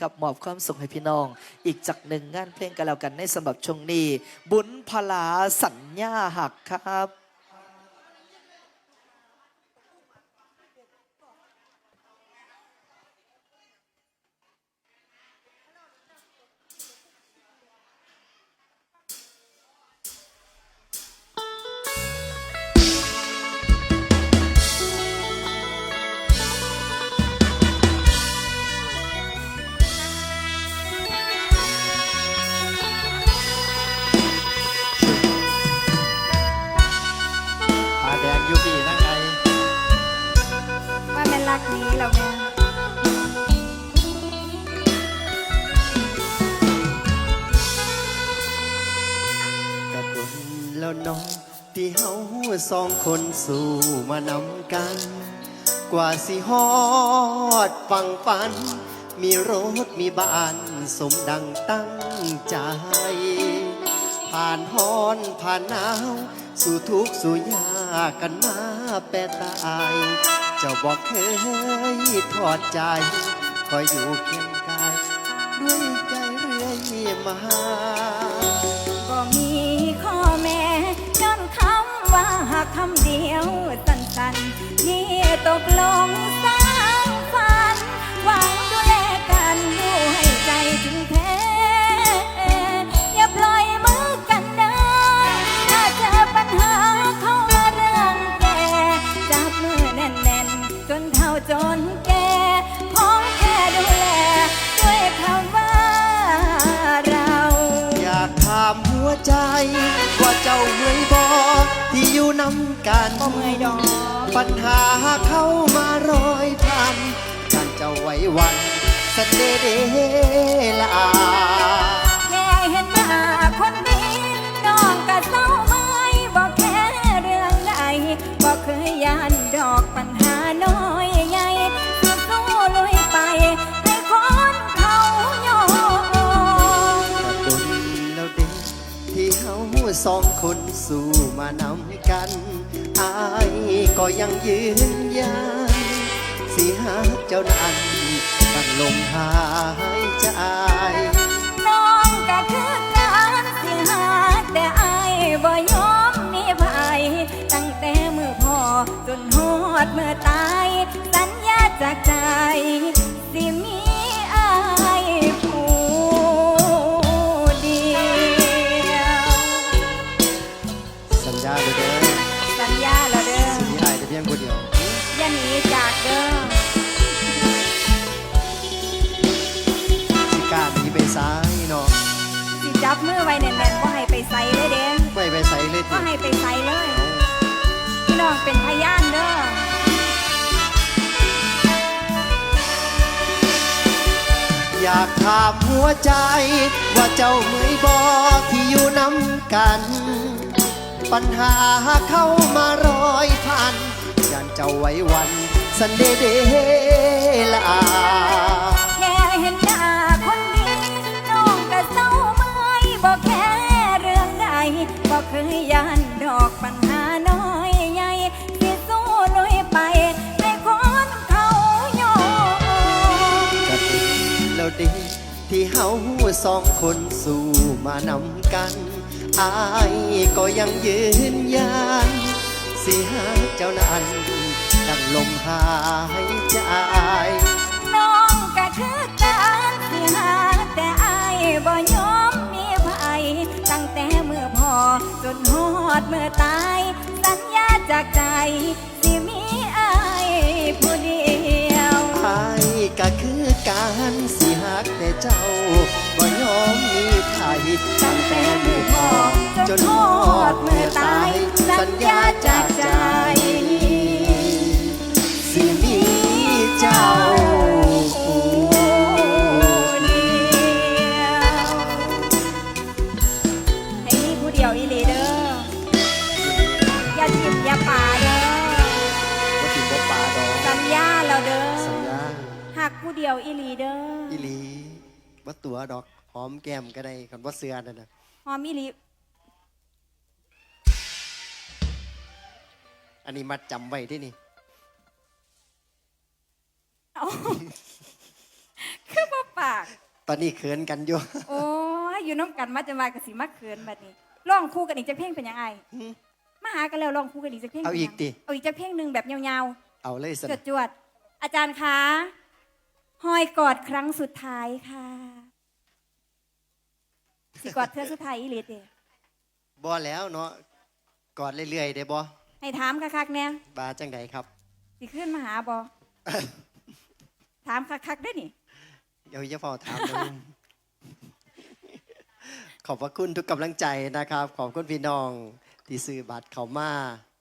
กับมอบความสุขให้พี่น้อง อีกจากหนึ่งงานเพลงกันแล้วกันในสำหรับช่วงนี้ บุญพลาสัญญาหักครับ แล้วน้องที่เฮาสองคนสู่มานำกัน กว่าสิฮอดฟังฝัน มีรถมีบ้านสมดังตั้งใจ ผ่านฮ้อนผ่านหนาวสู่ทุกข์สู่ยากกันมาแปรตายเจ้าบอกเคยทอดใจคอยอยู่เคียงกายด้วยใจเรื่อยมา ก็มีข้อแม้ย้อนคำว่าหากคำเดียวสั้นๆที่ตกลง วใจ ว่าเจ้าเมื่อยบอที่อยู่นำกันบ่เมื่อยดอกปัญหาเข้ามาร้อยพันกันเจ้าไว้วันสันเดเดลาแค่เห็นหน้าคนดีน้องก็เศร้าเมื่อยบอกแค่เรื่องใดบอกเคยยานดอกปัญหา สู่มานำกัน อายก็ยังยืนยันสิหาเจ้านั้นดังลมหายใจน้องก็คือการสิหาแต่อายบ่ยอมมีภัยตั้งแต่มือพ่อจนหอดเมื่อตาย สัญญาจากใจ มือไว้แน่นๆว่าให้ไปใส่เลยเด้ไม่ไปใส่เลยติว่าให้ไปใส่เลย พี่น้องเป็นพยานเด้ออยากถามหัวใจ ว่าเจ้าเมื่อยบอที่อยู่น้ำกัน ปัญหาเข้ามาร้อยพันยันเจ้าไว้วัน สันเดเดลา เคยยานดอกปัญหาน้อยใหญ่ที่สู้ลุยไปให้คนเขาโยงกระตุนแล้วดี ที่เฮาสองคนสู่มานำกัน อายก็ยังยืนยันสิหาเจ้านั้นดังลมหายใจ ดเมื่อตาย สัญญาจากใจสิมีอายผู้เดียวอายก็คือการสิหักแต่เจ้าบ่ยอมมีไทยตั้งแต่มือพอจนหอดเมื่อตาย สัญญาจากใจ สิมีเจ้าผู้ให้มีผู้เดียวอีหลีเด้ออย่าทิมอย่า ป่าเด้อบ่ติดบ่ปลาดอกสัญญาแล้วเด้อสัญญาหักผู้เดียวอีหลีเด้ออีหลีบ่ตัวดอกหอมแก้มก็ได้คันบ่เสือนั่นน่ะหอมอีหลีอันนี้มัดจำไว้ที่นี่เอาคือบ่ไปปาก ตอนนี้เขินกันอยู่ โอ้ยอยู่น้องกันมาจะมากระสีมาเขินบัดนี้ร้องคู่กันอีกจักเพลงเป็นยังไง หืมมาหากันแล้วร้องคู่กันอีกจักเพลงเอาอีกป็นยังดิ เอาอีกจักเพลงหนึ่งแบบยาวเอาเลยสๆจนะวดจวดๆอาจารย์คะหอยกอดครั้งสุดท้ายค่ะสิกอดเธอสุดท้ายอีหลีเดบ่แล้วเนาะกอดเรื่อยๆได้บ่ให้ถามคักๆเนี่ยบาจังใดครับ สิขึ้นมาหาบอ ถามคักๆได้นี่ เดี๋ยวจะพอถามนะขอบพระคุณทุกกำลังใจนะครับ ขอบคุณพี่น้อง ที่ซื้อบัตรเขามา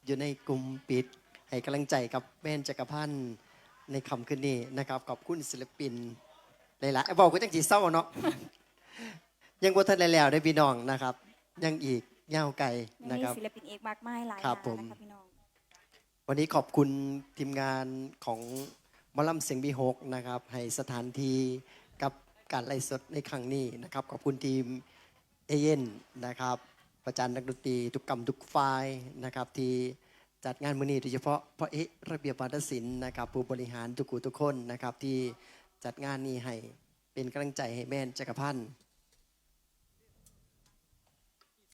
อยู่ในกลุ่มปิด ให้กำลังใจกับแม่นจักรพันธ์ในคำคืนนี้นะครับขอบคุณศิลปินหลายๆบอกก็จังสีเศร้าเนาะยังบ่ทันได้แล้วได้อพี่น้องนะครับ ยังอีกยาวไกลยังนะมีครับ ศิลปินเอกมากมายหลายครับงานผมนะคะพี่น้อง วันนี้ขอบคุณทีมงานของหมอลำเสียงบีหกนะครับให้สถานที่กับการไล่สดในครั้งนี้นะครับ ขอบคุณทีมเอเย่นนะครับ ประจันนักดนตรีทุกกรรมทุกฝ่ายนะครับ ที่จัดงานมื้อนี้โดยเฉพาะพระเอะระเบียบวาทศิลป์นะครับ ผู้บริหารทุกกูทุกคนนะครับที่จัดงานนี้ให้เป็นกำลังใจให้แม่นจักรพันธ์